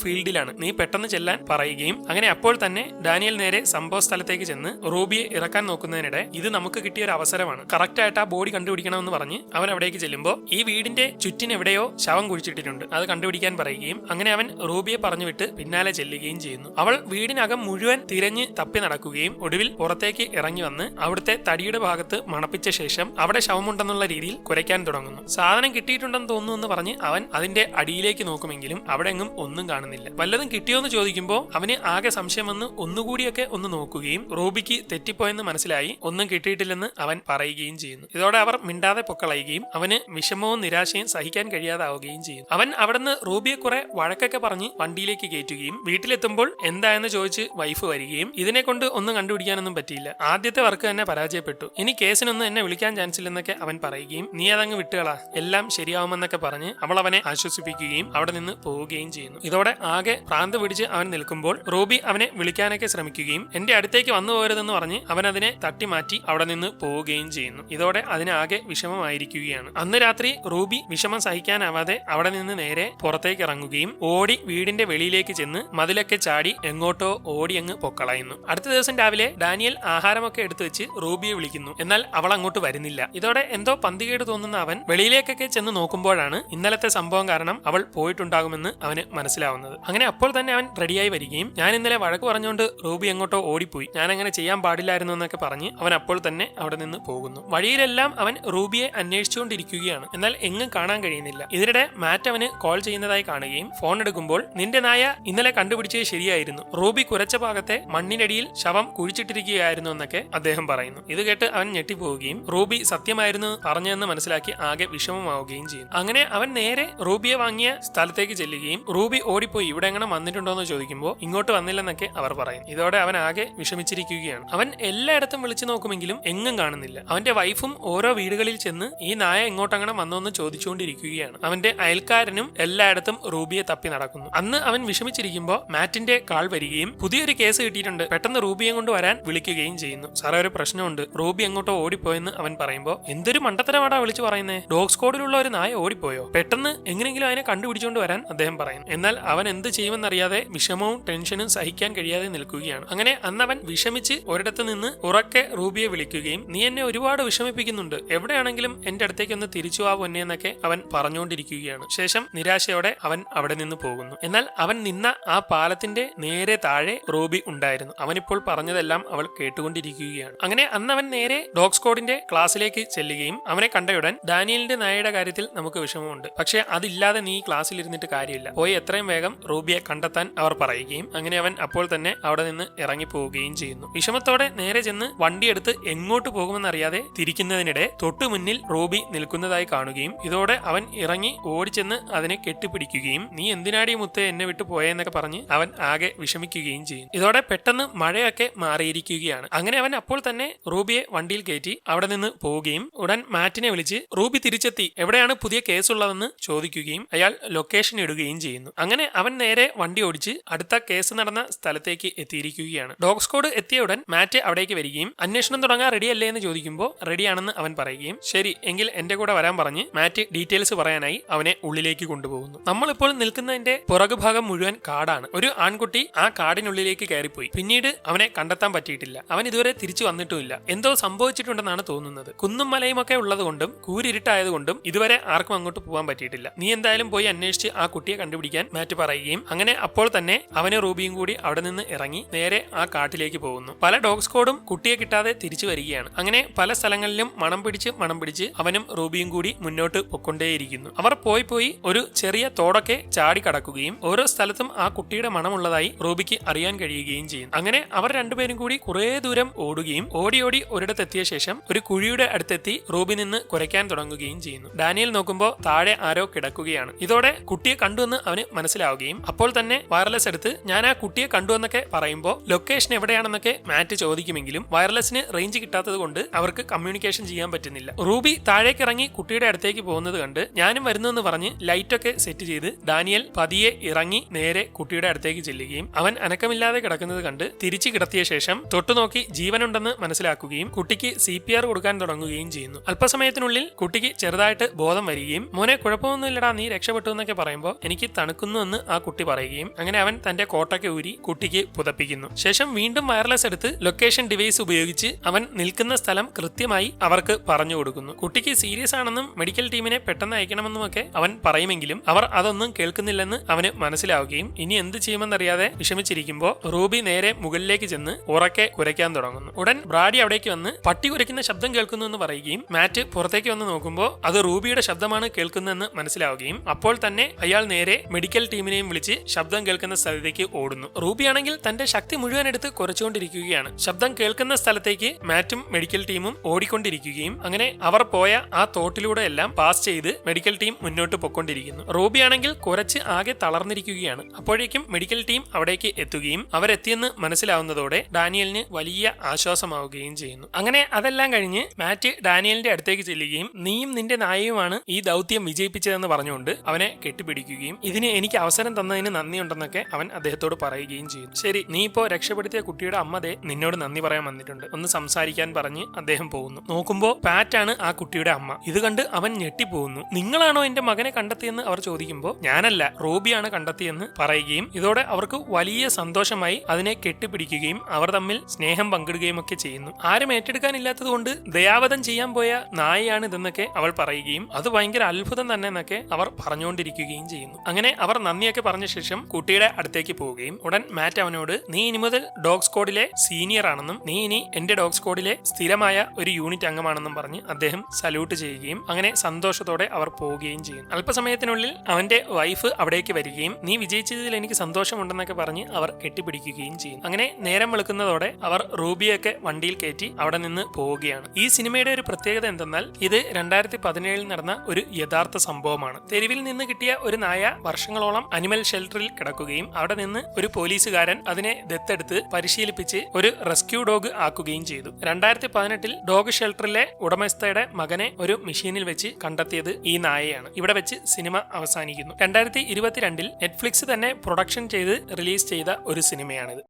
ഫീൽഡിലാണ്. നീ പെട്ടെന്ന് ചെല്ലാൻ പറയുകയും അങ്ങനെ അപ്പോൾ തന്നെ ഡാനിയൽ നേരെ സംഭവ സ്ഥലത്തേക്ക് ചെന്ന് റൂബിയെ ഇറക്കാൻ നോക്കുന്നതിനിടെ ഇത് നമുക്ക് കിട്ടിയ ഒരു അവസരമാണ്. കറക്റ്റ് ആയിട്ട് ആ ബോഡി കണ്ടുപിടിക്കണമെന്ന് പറഞ്ഞ് അവൻ അവിടേക്ക് ചെല്ലുമ്പോൾ ഈ വീടിന്റെ ചുറ്റിനെവിടെയോ ശവം കുഴിച്ചിട്ടിട്ടുണ്ട്. അത് കണ്ടുപിടിക്കാൻ പറയുകയും അങ്ങനെ അവൻ റൂബിയെ പറഞ്ഞു വിട്ട് പിന്നാലെ ചെല്ലുകയും ചെയ്യുന്നു. അവൾ വീടിനകം മുഴുവൻ തിരഞ്ഞ് തപ്പി നടക്കുകയും ഒടുവിൽ പുറത്തേക്ക് ഇറങ്ങി വന്ന് അവിടുത്തെ തടിയുടെ ഭാഗത്ത് മണപ്പിച്ച ശേഷം അവിടെ ശവമുണ്ടെന്നുള്ള രീതിയിൽ കുരയ്ക്കാൻ തുടങ്ങുന്നു. സാധനം കിട്ടിയിട്ടുണ്ടെന്ന് തോന്നുന്നു എന്ന് പറഞ്ഞ് അവൻ അതിന്റെ അടിയിലേക്ക് നോക്കുമെങ്കിലും അവിടെ എങ്ങും ഒന്നും കാണുന്നില്ല. വല്ലതും കിട്ടിയോ എന്ന് ചോദിക്കുമ്പോൾ അവന് ആകെ സംശയം വന്ന് ഒന്നുകൂടിയൊക്കെ ഒന്ന് നോക്കുകയും റോബിക്ക് തെറ്റിപ്പോയെന്ന് മനസ്സിലായി ഒന്നും കിട്ടിയിട്ടില്ലെന്ന് അവൻ പറയുകയും ചെയ്യുന്നു. ഇതോടെ അവർ മിണ്ടാതെ പൊക്കളയുകയും അവന് വിഷമവും നിരാശയും സഹിക്കാൻ കഴിയാതാവുകയും ചെയ്യുന്നു. അവൻ അവിടുന്ന് റൂബിയെ കുറെ വഴക്കൊക്കെ പറഞ്ഞ് വണ്ടിയിലേക്ക് കയറ്റുകയും വീട്ടിലെത്തുമ്പോൾ എന്തായെന്ന് ചോദിച്ച് വൈഫ് വരികയും ഇതിനെ കൊണ്ട് ഒന്നും കണ്ടുപിടിക്കാനൊന്നും പറ്റിയില്ല. ആദ്യത്തെ വർക്ക് തന്നെ പരാജയപ്പെട്ടു. ഇനി കേസിനൊന്നും എന്നെ വിളിക്കാൻ ചാൻസ് ഇല്ലെന്നൊക്കെ അവൻ പറയുകയും നീ അതങ്ങ് വിട്ടുകളാ. എല്ലാം ശരിയാവുമെന്നൊക്കെ പറഞ്ഞ് അവൾ അവനെ ആശ്വസിപ്പിക്കുകയും അവിടെ നിന്ന് പോവുകയും ചെയ്യുന്നു. ഇതോടെ ആകെ ഭ്രാന്ത് പിടിച്ച് അവൻ നിൽക്കുമ്പോൾ റൂബി അവനെ വിളിക്കാനൊക്കെ ശ്രമിക്കുകയും എന്റെ അടുത്തേക്ക് വന്നു പോകരുതെന്ന് പറഞ്ഞ് അവൻ അതിനെ തട്ടി മാറ്റി അവിടെ നിന്ന് പോവുകയും ചെയ്യുന്നു. ഇതോടെ അതിനാകെ വിഷമമായിരിക്കുകയാണ്. അന്ന് രാത്രി റൂബി വിഷമം സഹിക്കാനാവാതെ അവിടെ നിന്ന് നേരെ പുറത്തേക്ക് ഇറങ്ങുകയും ഓടി വീടിന്റെ വെളിയിലേക്ക് ചെന്ന് മതിലൊക്കെ ചാടി എങ്ങോട്ടോ ഓടി അങ്ങ് പൊക്കളയുന്നു. അടുത്ത ദിവസം രാവിലെ ഡാനിയൽ ആഹാരമൊക്കെ എടുത്തു വെച്ച് റൂബിയെ വിളിക്കുന്നു. എന്നാൽ അവൾ അങ്ങോട്ട് വരുന്നില്ല. ഇതോടെ എന്തോ പന്തികേട് തോന്നുന്ന അവൻ വെളിയിലേക്കൊക്കെ ചെന്ന് നോക്കുമ്പോഴാണ് ഇന്നലത്തെ സംഭവം കാരണം അവൾ പോയിട്ടുണ്ടാകുമെന്ന് അവന് മനസ്സിലാവുന്നത്. അങ്ങനെ അപ്പോൾ തന്നെ അവൻ റെഡിയായി വരികയും ഞാൻ ഇന്നലെ വഴക്ക് പറഞ്ഞുകൊണ്ട് റൂബി എങ്ങോട്ടോ ഓടിപ്പോയി. ഞാൻ അങ്ങനെ ചെയ്യാൻ പാടില്ലായിരുന്നു എന്നൊക്കെ പറഞ്ഞ് അവൻ അപ്പോൾ തന്നെ അവിടെ നിന്ന് പോകുന്നു. വഴിയിലെല്ലാം അവൻ റൂബിയെ അന്വേഷിച്ചുകൊണ്ടിരിക്കുകയാണ്. എന്നാൽ എങ്ങും കാണാൻ കഴിയുന്നില്ല. ഇതിനിടെ മാറ്റ് അവന് കോൾ ചെയ്യുന്നതായി കാണുകയും ഫോൺ എടുക്കുമ്പോൾ നിന്റെ നായ ഇന്നലെ കണ്ടുപിടിച്ചത് ശരിയായിരുന്നു. റൂബി കുരച്ച ഭാഗത്തെ മണ്ണിനടിയിൽ ശവം കുഴിച്ചിട്ടിരിക്കുകയായിരുന്നു എന്നൊക്കെ അദ്ദേഹം പറയുന്നു. ഇത് കേട്ട് അവൻ ഞെട്ടിപ്പോവുകയും റൂബി സത്യമായിരുന്നു പറഞ്ഞതെന്ന് മനസ്സിലാക്കി ആകെ വിഷമമാവുകയും ചെയ്യുന്നു. അങ്ങനെ അവൻ നേരെ റൂബിയെ വാങ്ങിയ സ്ഥലത്തേക്ക് ചെല്ലുകയും റൂബി ഓടിപ്പോയി ഇവിടെ എങ്ങനെ വന്നിട്ടുണ്ടോ എന്ന് ചോദിക്കുമ്പോൾ ഇങ്ങോട്ട് വന്നില്ലെന്നൊക്കെ അവർ പറയും. ഇതോടെ അവൻ ആകെ വിഷമിച്ചിരിക്കുകയാണ്. അവൻ എല്ലായിടത്തും വിളിച്ചു നോക്കുമെങ്കിലും എങ്ങും കാണുന്നില്ല. അവന്റെ വൈഫും ഓരോ വീടുകളിൽ ചെന്ന് ഈ നായ എങ്ങോട്ടങ്ങനെ വന്നോ എന്ന് ചോദിച്ചുകൊണ്ടിരിക്കുകയാണ് അവന്റെ അയൽക്കാരനും എല്ലായിടത്തും റൂബിയെ തപ്പി നടക്കുന്നു. അന്ന് അവൻ വിഷമിച്ചിരിക്കുമ്പോൾ മാറ്റിന്റെ കാൾ വരികയും പുതിയൊരു കേസ് കിട്ടിയിട്ടുണ്ട്. പെട്ടെന്ന് റൂബിയെ കൊണ്ട് വരാൻ വിളിക്കുകയും ചെയ്യുന്നു. സാറേ ഒരു പ്രശ്നമുണ്ട്. റൂബി എങ്ങോട്ടോ ഓടിപ്പോയെന്ന് അവൻ പറയുമ്പോൾ എന്തൊരു മണ്ടത്തരമാടാ വിളിച്ചു പറയുന്നേ? ഡോഗ് സ്ക്വാഡിലുള്ള ഒരു നായ ഓടിപ്പോയോ? പെട്ടെന്ന് എങ്ങനെയെങ്കിലും അതിനെ കണ്ടുപിടിച്ചുകൊണ്ട് വരാൻ അദ്ദേഹം പറയുന്നു. എന്നാൽ അവൻ എന്ത് ചെയ്യുമെന്നറിയാതെ വിഷമവും ടെൻഷനും സഹിക്കാൻ കഴിയാതെ നിൽക്കുകയാണ്. അങ്ങനെ അന്ന് അവൻ വിഷമിച്ച് ഒരിടത്ത് നിന്ന് ഉറക്കെ റൂബിയെ വിളിക്കുകയും നീ എന്നെ ഒരുപാട് വിഷമിപ്പിക്കുന്നുണ്ട്. എവിടെയാണെങ്കിലും എന്റെ അടുത്തേക്ക് ഒന്ന് തിരിച്ചു ആ പൊന്നെ എന്നൊക്കെ അവൻ പറഞ്ഞുകൊണ്ടിരിക്കുകയാണ്. ശേഷം നിരാശയോടെ അവൻ അവിടെ നിന്ന് പോകുന്നു. എന്നാൽ അവൻ നിന്ന ആ പാലത്തിന്റെ നേരെ താഴെ റൂബി ഉണ്ടായിരുന്നു. അവനിപ്പോൾ പറഞ്ഞതെല്ലാം അവൾ കേട്ടുകൊണ്ടിരിക്കുകയാണ്. അങ്ങനെ അന്ന് അവൻ നേരെ ഡോഗ് സ്കോഡിന്റെ ക്ലാസ്സിലേക്ക് ചെല്ലുകയും അവനെ കണ്ടയുടൻ ഡാനിയലിന്റെ നായയുടെ കാര്യത്തിൽ നമുക്ക് വിഷമമുണ്ട്. പക്ഷെ അതില്ലാതെ നീ ക്ലാസ്സിൽ ഇരുന്നിട്ട് കാര്യമില്ല. പോയി എത്രയും വേഗം റൂബിയെ കണ്ടെത്താൻ അവർ പറയുകയും അങ്ങനെ അവൻ അപ്പോൾ തന്നെ അവിടെ നിന്ന് ഇറങ്ങി പോവുകയും ചെയ്യുന്നു. വിഷമത്തോടെ നേരെ ചെന്ന് വണ്ടിയെടുത്ത് എങ്ങോട്ട് പോകുമെന്നറിയാതെ തിരിക്കുന്നതിനിടെ തൊട്ടു മുന്നിൽ റൂബി നിൽക്കുന്നതായി കാണുകയും ഇതോടെ അവൻ ഇറങ്ങി ഓടിച്ചെന്ന് അതിനെ കെട്ടിപ്പിടിക്കുകയും നീ എന്തിനാടി മുത്തേ എന്നെ വിട്ടു പോയെന്നൊക്കെ പറഞ്ഞ് അവൻ ആകെ വിഷമിക്കുകയും ചെയ്യും ഇതോടെ പെട്ടെന്ന് മഴയൊക്കെ മാറിയിരിക്കുകയാണ്. അങ്ങനെ അവൻ അപ്പോൾ തന്നെ റൂബിയെ വണ്ടിയിൽ കയറ്റി അവിടെ നിന്ന് പോവുകയും ഉടൻ മാറ്റിനെ വിളിച്ച് റൂബി തിരിച്ചെത്തി. എവിടെയാണ് പുതിയ കേസുള്ളതെന്ന് ചോദിക്കുകയും അയാൾ ലൊക്കേഷൻ ഇടുകയും ചെയ്യുന്നു. അങ്ങനെ അവൻ നേരെ വണ്ടി ഓടിച്ച് അടുത്ത കേസ് നടന്ന സ്ഥലത്തേക്ക് എത്തിയിരിക്കുകയാണ്. ഡോഗ് സ്ക്വാഡ് എത്തിയ ഉടൻ മാറ്റ് അവിടേക്ക് വരികയും അന്വേഷണം തുടങ്ങാൻ റെഡി അല്ലേ എന്ന് ചോദിക്കുമ്പോൾ റെഡിയാണെന്ന് അവൻ പറയുകയും ശരി എങ്കിൽ എന്റെ കൂടെ വരാൻ പറഞ്ഞ് മാറ്റ് ഡീറ്റെയിൽസ് പറയാനായി അവനെ ഉള്ളിലേക്ക് കൊണ്ടുപോകുന്നു. നമ്മളിപ്പോൾ നിൽക്കുന്നതിന്റെ പുറകുഭാഗം മുഴുവൻ കാടാണ്. ഒരു ആൺകുട്ടി ആ കാടിനുള്ളിലേക്ക് കയറിപ്പോയി. പിന്നീട് അവനെ കണ്ടെത്താൻ പറ്റിയിട്ടില്ല. അവൻ ഇതുവരെ തിരിച്ചു വന്നിട്ടുമില്ല. എന്തോ സംഭവിച്ചിട്ടുണ്ടെന്നാണ് തോന്നുന്നത്. കുന്നും മലയും ഒക്കെ ഉള്ളതുകൊണ്ടും കൂരിരുട്ടായതുകൊണ്ടും ഇതുവരെ ആർക്കും അങ്ങോട്ട് പോകാൻ പറ്റിയിട്ടില്ല. നീ എന്തായാലും പോയി അന്വേഷിച്ച് ആ കുട്ടിയെ കണ്ടുപിടിക്കാൻ മാറ്റ് പറയുകയും അങ്ങനെ അപ്പോൾ തന്നെ അവനെ റൂബിയും കൂടി അവിടെ നിന്ന് ഇറങ്ങി നേരെ ആ കാട്ടിലേക്ക് പോകുന്നു. പല ഡോഗ് സ്കോഡും കുട്ടിയെ കിട്ടാതെ തിരിച്ചു വരികയാണ്. അങ്ങനെ പല സ്ഥലങ്ങളിലും മണം പിടിച്ച് മണം പിടിച്ച് അവനും റൂബിയും കൂടി മുന്നോട്ട് പൊക്കൊണ്ടേയിരിക്കുന്നു അവർ പോയി പോയി ഒരു ചെറിയ തോടൊക്കെ ചാടി കടക്കുകയും ഓരോ സ്ഥലത്തും ആ കുട്ടിയുടെ മണമുള്ളതായി റൂബിക്ക് അറിയാൻ കഴിയുകയും ചെയ്യും അങ്ങനെ അവർ രണ്ടുപേരും കൂടി കുറേ ദൂരം ഓടുകയും ഓടി ഓടി ഒരിടത്തെത്തിയ ശേഷം ഒരു കുഴിയുടെ അടുത്തെത്തി റൂബി നിന്ന് കുരയ്ക്കാൻ തുടങ്ങുകയും ചെയ്യുന്നു. ഡാനിയൽ നോക്കുമ്പോൾ താഴെ ആരോ കിടക്കുകയാണ്. ഇതോടെ കുട്ടിയെ കണ്ടുവെന്ന് അവന് മനസ്സിലാവുകയും അപ്പോൾ തന്നെ വയർലെസ് എടുത്ത് ഞാൻ ആ കുട്ടിയെ കണ്ടുവെന്നൊക്കെ പറയുമ്പോൾ ലൊക്കേഷൻ എവിടെയാണെന്നൊക്കെ മാറ്റ് ചോദിക്കുമെങ്കിലും വയർലെസ്സിന് റേഞ്ച് കിട്ടാത്തത് കൊണ്ട് അവർക്ക് കമ്മ്യൂണിക്കേഷൻ ചെയ്യാൻ പറ്റുന്നില്ല. റൂബി താഴേക്ക് ഇറങ്ങി കുട്ടിയുടെ അടുത്തേക്ക് പോകുന്നത് കണ്ട് ഞാനും വരുന്നു എന്ന് പറഞ്ഞ് ലൈറ്റൊക്കെ സെറ്റ് ചെയ്ത് ഡാനിയൽ പതിയെ ഇറങ്ങി നേരെ കുട്ടിയുടെ അടുത്തേക്ക് ചെല്ലുകയും അവൻ അനക്കമില്ലാതെ കിടക്കുന്നത് കണ്ട് തിരിച്ചു കിടത്തിയ ശേഷം തൊട്ടുനോക്കി ജീവനുണ്ടെന്ന് മനസ്സിലാക്കുകയും കുട്ടിക്ക് സി പി ആർ കൊടുക്കാൻ തുടങ്ങുകയും ചെയ്യുന്നു. അല്പസമയത്തിനുള്ളിൽ കുട്ടിക്ക് ചെറുതായിട്ട് ബോധം വരികയും മോനെ കുഴപ്പമൊന്നുമില്ലടാ നീ രക്ഷപ്പെട്ടു എന്നൊക്കെ പറയുമ്പോൾ എനിക്ക് തണുക്കുന്നു എന്ന് ആ കുട്ടി പറയുകയും അങ്ങനെ അവൻ തന്റെ കോട്ടൊക്കെ ഊരി കുട്ടിക്ക് പുതപ്പിക്കുന്നു. ശേഷം വീണ്ടും വയർലെസ് എടുത്ത് ലൊക്കേഷൻ ഡിവൈസ് ഉപയോഗിച്ച് അവൻ നിൽക്കുന്ന സ്ഥലം കൃത്യമായി അവർക്ക് പറഞ്ഞു കൊടുക്കുന്നു. കുട്ടിക്ക് സീരിയസ് ആണെന്നും മെഡിക്കൽ ടീമിനെ പെട്ടെന്ന് അയക്കണമെന്നും ഒക്കെ അവൻ പറയുമെങ്കിലും അവർ അതൊന്നും കേൾക്കുന്നില്ലെന്ന് അവന് മനസ്സിലാവുകയും ഇനി എന്ത് ചെയ്യുമെന്നറിയാതെ വിഷമിച്ചിരിക്കുമ്പോൾ റൂബി നേരെ മുകളിലേക്ക് ചെന്ന് ഉറക്കെ കുരയ്ക്കാൻ തുടങ്ങുന്നു. ഉടൻ ബ്രാഡി അവിടേക്ക് വന്ന് പട്ടി കുരയ്ക്കുന്ന ശബ്ദം കേൾക്കുന്നു എന്ന് പറയുകയും മാറ്റ് പുറത്തേക്ക് വന്ന് നോക്കുമ്പോൾ അത് റൂബിയുടെ ശബ്ദമാണ് കേൾക്കുന്നതെന്ന് മനസ്സിലാവുകയും അപ്പോൾ തന്നെ അയാൾ നേരെ മെഡിക്കൽ ടീമിനെയും വിളിച്ച് ശബ്ദം കേൾക്കുന്ന സ്ഥലത്തേക്ക് ഓടുന്നു. റൂബിയാണെങ്കിൽ തന്റെ ശക്തി മുഴുവൻ എടുത്ത് കുറച്ചുകൊണ്ടിരിക്കുകയാണ്. ശബ്ദം കേൾക്കുന്ന സ്ഥലത്തേക്ക് മാറ്റും മെഡിക്കൽ ടീമും ഓടിക്കൊണ്ടിരിക്കുകയും അങ്ങനെ അവർ പോയ ആ തോട്ടിലൂടെ എല്ലാം പാസ് ചെയ്ത് മെഡിക്കൽ ടീം മുന്നോട്ട് പൊക്കൊണ്ടിരിക്കുന്നു റൂബിയാണെങ്കിൽ കുറച്ച് ആകെ തളർന്നിരിക്കുകയാണ്. അപ്പോഴേക്കും മെഡിക്കൽ ടീം അവിടേക്ക് എത്തുകയും അവരെത്തിയെന്ന് മനസ്സിലാവുന്നതോടെ ഡാനിയലിന് വലിയ ആശ്വാസമാവുകയും ചെയ്യുന്നു. അങ്ങനെ അതെല്ലാം കഴിഞ്ഞ് മാറ്റ് ഡാനിയലിന്റെ അടുത്തേക്ക് ചെല്ലുകയും നീയും നിന്റെ നായയുമാണ് ഈ ദൗത്യം വിജയിപ്പിച്ചതെന്ന് പറഞ്ഞുകൊണ്ട് അവനെ കെട്ടിപ്പിടിക്കുകയും ഇതിന് എനിക്ക് അവസരം തന്നതിന് നന്ദിയുണ്ടെന്നൊക്കെ അവൻ അദ്ദേഹത്തോട് പറയുകയും ചെയ്യുന്നു ശരി നീ ഇപ്പോ രക്ഷപ്പെടുത്തിയ കുട്ടിയുടെ അമ്മതെ നിന്നോട് നന്ദി പറയാൻ വന്നിട്ടുണ്ട്. ഒന്ന് സംസാരിക്കാൻ പറഞ്ഞ് അദ്ദേഹം പോകുന്നു. നോക്കുമ്പോ പാറ്റാണ് ആ കുട്ടിയുടെ അമ്മ. ഇത് കണ്ട് അവൻ ഞെട്ടിപ്പോകുന്നു. നിങ്ങളാണോ എന്റെ മകനെ കണ്ടെത്തിയെന്ന് അവർ ചോദിക്കുമ്പോൾ ഞാനല്ല റോബിയാണ് കണ്ടെത്തിയെന്ന് പറയുകയും ഇതോടെ അവർക്ക് വലിയ സന്തോഷമായി അതിനെ കെട്ടിപ്പിടിക്കുകയും അവർ തമ്മിൽ സ്നേഹം പങ്കിടുകയും ഒക്കെ ചെയ്യുന്നു. ആരും ഏറ്റെടുക്കാനില്ലാത്തതുകൊണ്ട് ദയാവധം ചെയ്യാൻ പോയ നായയാണ് ഇതെന്നൊക്കെ അവൾ പറയുകയും അത് ഭയങ്കര അത്ഭുതം തന്നെ എന്നൊക്കെ അവർ പറഞ്ഞുകൊണ്ടിരിക്കുകയും ചെയ്യുന്നു. അങ്ങനെ അവർ നന്ദിയൊക്കെ പറഞ്ഞ ശേഷം കുട്ടിയുടെ അടുത്തേക്ക് പോവുകയും ഉടൻ മാറ്റ് അവനോട് നീ ഇനി മുതൽ ഡോഗ് സ്ക്വാഡിലെ സീനിയർ ആണെന്നും നീ ഇനി എന്റെ ഡോഗ് സ്ക്വാഡിലെ സ്ഥിരമായ ഒരു യൂണിറ്റ് അംഗമാണെന്നും പറഞ്ഞ് അദ്ദേഹം സല്യൂട്ട് ചെയ്യുകയും അങ്ങനെ സന്തോഷത്തോടെ അവർ പോവുകയും ചെയ്യുന്നു. അല്പസമയത്തിനുള്ളിൽ അവന്റെ വൈഫ് അവിടേക്ക് വരികയും നീ വിജയിച്ചതിൽ എനിക്ക് സന്തോഷമുണ്ടെന്നൊക്കെ പറഞ്ഞ് അവർ കെട്ടിപ്പിടിക്കുകയും ചെയ്യും അങ്ങനെ നേരം വെളുക്കുന്നതോടെ അവർ റൂബിയൊക്കെ വണ്ടിയിൽ കയറ്റി അവിടെ നിന്ന് പോവുകയാണ്. ഈ സിനിമയുടെ ഒരു പ്രത്യേകത എന്തെന്നാൽ ഇത് രണ്ടായിരത്തി പതിനേഴിൽ നടന്ന ഒരു യഥാർത്ഥ സംഭവമാണ്. തെരുവിൽ നിന്ന് കിട്ടിയ ഒരു നായ വർഷങ്ങളോളം അനിമൽ ഷെൽട്ടറിൽ കിടക്കുകയും അവിടെ നിന്ന് ഒരു പോലീസുകാരൻ അതിനെ ദത്തെടുത്ത് പരിശീലിപ്പിച്ച് ഒരു റെസ്ക്യൂ ഡോഗ് ആക്കുകയും ചെയ്തു. രണ്ടായിരത്തി പതിനെട്ടിൽ ഡോഗ് ഷെൽട്ടറിലെ ഉടമസ്ഥയുടെ മകനെ ഒരു മെഷീനിൽ വെച്ച് കണ്ടെത്തിയത് ഈ നായയാണ്. ഇവിടെ വെച്ച് സിനിമ അവസാനിക്കുന്നു. രണ്ടായിരത്തി ഇരുപത്തിരണ്ടിൽ നെറ്റ്ഫ്ലിക്സ് തന്നെ പ്രൊഡക്ഷൻ ചെയ്ത് റിലീസ് ചെയ്ത ഒരു സിനിമയാണിത്